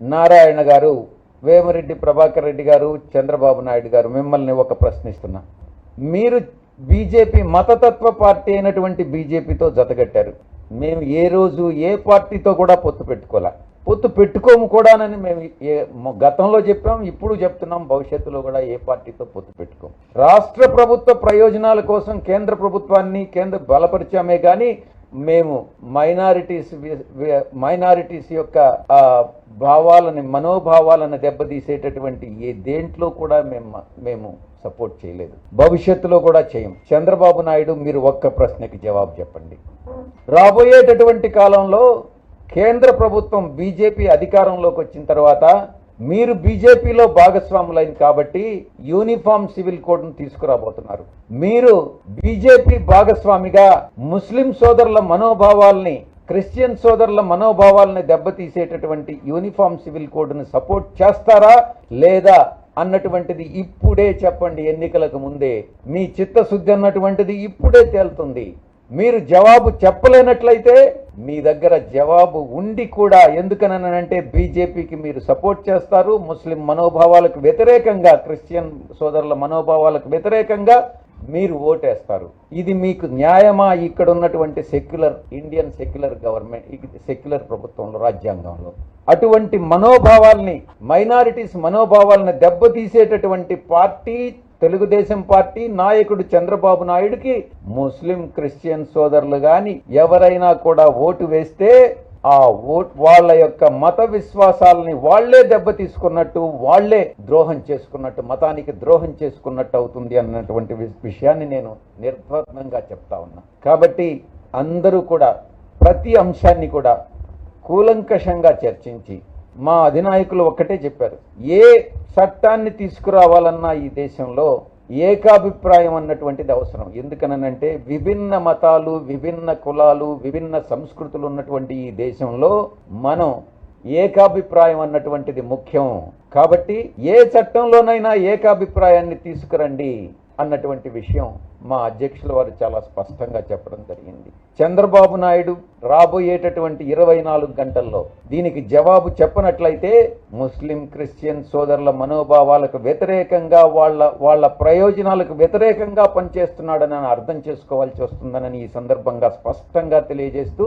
నారాయణ గారు వేమరెడ్డి ప్రభాకర్ రెడ్డి గారు చంద్రబాబు నాయుడు గారు మిమ్మల్ని ఒక ప్రశ్నిస్తున్నా. మీరు బీజేపీ మతతత్వ పార్టీ అయినటువంటి బీజేపీతో జతగట్టారు. మేము ఏ రోజు ఏ పార్టీతో కూడా పొత్తు పెట్టుకోలే. పొత్తు పెట్టుకోము కూడానని మేము ఏ గతంలో చెప్పాం ఇప్పుడు చెప్తున్నాం భవిష్యత్తులో కూడా ఏ పార్టీతో పొత్తు పెట్టుకోము. రాష్ట్ర ప్రభుత్వ ప్రయోజనాల కోసం కేంద్ర ప్రభుత్వాన్ని కేంద్ర బలపరిచామే కానీ మేము మైనారిటీస్ మైనారిటీస్ యొక్క భావాలని మనోభావాలను దెబ్బతీసేటటువంటి ఏ దేంట్లో కూడా మేము మేము సపోర్ట్ చేయలేదు. భవిష్యత్తులో కూడా చేయం. చంద్రబాబు నాయుడు మీరు ఒక్క ప్రశ్నకి జవాబు చెప్పండి. రాబోయేటటువంటి కాలంలో కేంద్ర ప్రభుత్వం బీజేపీ అధికారంలోకి వచ్చిన తర్వాత మీరు బీజేపీలో భాగస్వాములైంది కాబట్టి యూనిఫామ్ సివిల్ కోడ్ను తీసుకురాబోతున్నారు. మీరు బీజేపీ భాగస్వామిగా ముస్లిం సోదరుల మనోభావాల్ని క్రిస్టియన్ సోదరుల మనోభావాలని దెబ్బతీసేటటువంటి యూనిఫామ్ సివిల్ కోడ్ను సపోర్ట్ చేస్తారా లేదా అన్నటువంటిది ఇప్పుడే చెప్పండి ఎన్నికలకు ముందే. మీ చిత్తశుద్ధి అన్నటువంటిది ఇప్పుడే తేలుతుంది. మీరు జవాబు చెప్పలేనట్లయితే మీ దగ్గర జవాబు ఉండి కూడా ఎందుకనంటే బీజేపీకి మీరు సపోర్ట్ చేస్తారు ముస్లిం మనోభావాలకు వ్యతిరేకంగా క్రిస్టియన్ సోదరుల మనోభావాలకు వ్యతిరేకంగా మీరు ఓటేస్తారు. ఇది మీకు న్యాయమా? ఇక్కడ ఉన్నటువంటి secular Indian secular government secular ప్రభుత్వంలో రాజ్యాంగంలో. అటువంటి మనోభావాల్ని మైనారిటీస్ మనోభావాలను దెబ్బతీసేటటువంటి పార్టీ తెలుగుదేశం పార్టీ నాయకుడు చంద్రబాబు నాయుడుకి ముస్లిం క్రిస్టియన్ సోదరులు గాని ఎవరైనా కూడా ఓటు వేస్తే ఆ ఓట్ వాళ్ళ యొక్క మత విశ్వాసాలని వాళ్ళే దెబ్బతీసుకున్నట్టు వాళ్ళే ద్రోహం చేసుకున్నట్టు మతానికి ద్రోహం చేసుకున్నట్టు అవుతుంది అన్నటువంటి విషయాన్ని నేను నిర్బంధంగా చెప్తా ఉన్నా. కాబట్టి అందరూ కూడా ప్రతి అంశాన్ని కూడా కూలంకషంగా చర్చించి మా అధినాయకులు ఒక్కటే చెప్పారు. ఏ చట్టాన్ని తీసుకురావాలన్నా ఈ దేశంలో ఏకాభిప్రాయం అన్నటువంటిది అవసరం. ఎందుకనంటే విభిన్న మతాలు విభిన్న కులాలు విభిన్న సంస్కృతులు ఉన్నటువంటి ఈ దేశంలో మనం ఏకాభిప్రాయం అన్నటువంటిది ముఖ్యం. కాబట్టి ఏ చట్టంలోనైనా ఏకాభిప్రాయాన్ని తీసుకురండి. అన్నటువంటి విషయం మా అధ్యక్షుల వారు చాలా స్పష్టంగా చెప్పడం జరిగింది. చంద్రబాబు నాయుడు రాబోయేటటువంటి ఇరవై నాలుగు గంటల్లో దీనికి జవాబు చెప్పనట్లయితే ముస్లిం క్రిస్టియన్ సోదరుల మనోభావాలకు వ్యతిరేకంగా వాళ్ళ వాళ్ళ ప్రయోజనాలకు వ్యతిరేకంగా పనిచేస్తున్నాడని అర్థం చేసుకోవాల్సి వస్తుందని ఈ సందర్భంగా స్పష్టంగా తెలియజేస్తూ